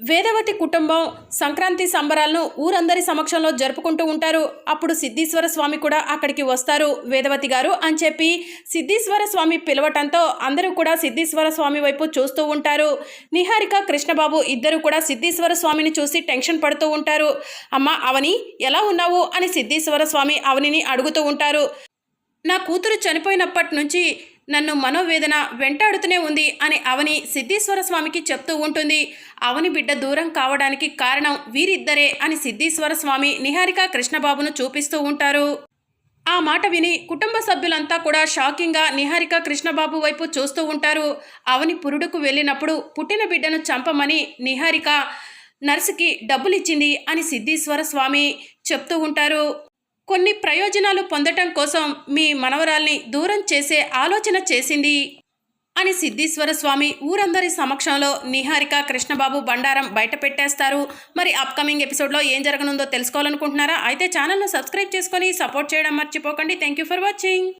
వేదవతి కుటుంబం సంక్రాంతి సంబరాలను ఊరందరి సమక్షంలో జరుపుకుంటూ ఉంటారు. అప్పుడు సిద్ధీశ్వర స్వామి కూడా అక్కడికి వస్తారు. వేదవతి గారు అని చెప్పి సిద్ధీశ్వర స్వామి పిలవటంతో అందరూ కూడా సిద్ధీశ్వర స్వామి వైపు చూస్తూ ఉంటారు. నిహారిక కృష్ణబాబు ఇద్దరు కూడా సిద్ధీశ్వర స్వామిని చూసి టెన్షన్ పడుతూ ఉంటారు. అమ్మ అవని ఎలా ఉన్నావు? అని సిద్ధీశ్వర స్వామి అవనిని అడుగుతూ ఉంటారు. నా కూతురు చనిపోయినప్పటి నుంచి నన్ను మనోవేదన వెంటాడుతూనే ఉంది అని అవని సిద్ధీశ్వర స్వామికి చెప్తూ ఉంటుంది. అవని బిడ్డ దూరం కావడానికి కారణం వీరిద్దరే అని సిద్ధీశ్వర స్వామి నిహారిక కృష్ణబాబును చూపిస్తూ ఉంటారు. ఆ మాట విని కుటుంబ సభ్యులంతా కూడా షాకింగ్గా నిహారిక కృష్ణబాబు వైపు చూస్తూ ఉంటారు. అవని పురుడుకు వెళ్ళినప్పుడు పుట్టిన బిడ్డను చంపమని నిహారిక నర్సుకి డబ్బులిచ్చింది అని సిద్ధేశ్వర స్వామి చెప్తూ ఉంటారు. కొన్ని ప్రయోజనాలు పొందటం కోసం మీ మనవరాల్ని దూరం చేసే ఆలోచన చేసింది అని సిద్ధీశ్వర స్వామి ఊరందరి సమక్షంలో నిహారిక కృష్ణబాబు బండారం బయట పెట్టేస్తారు. మరి అప్కమింగ్ ఎపిసోడ్లో ఏం జరగనుందో తెలుసుకోవాలనుకుంటున్నారా? అయితే ఛానల్ను సబ్స్క్రైబ్ చేసుకొని సపోర్ట్ చేయడం మర్చిపోకండి. Thank you for watching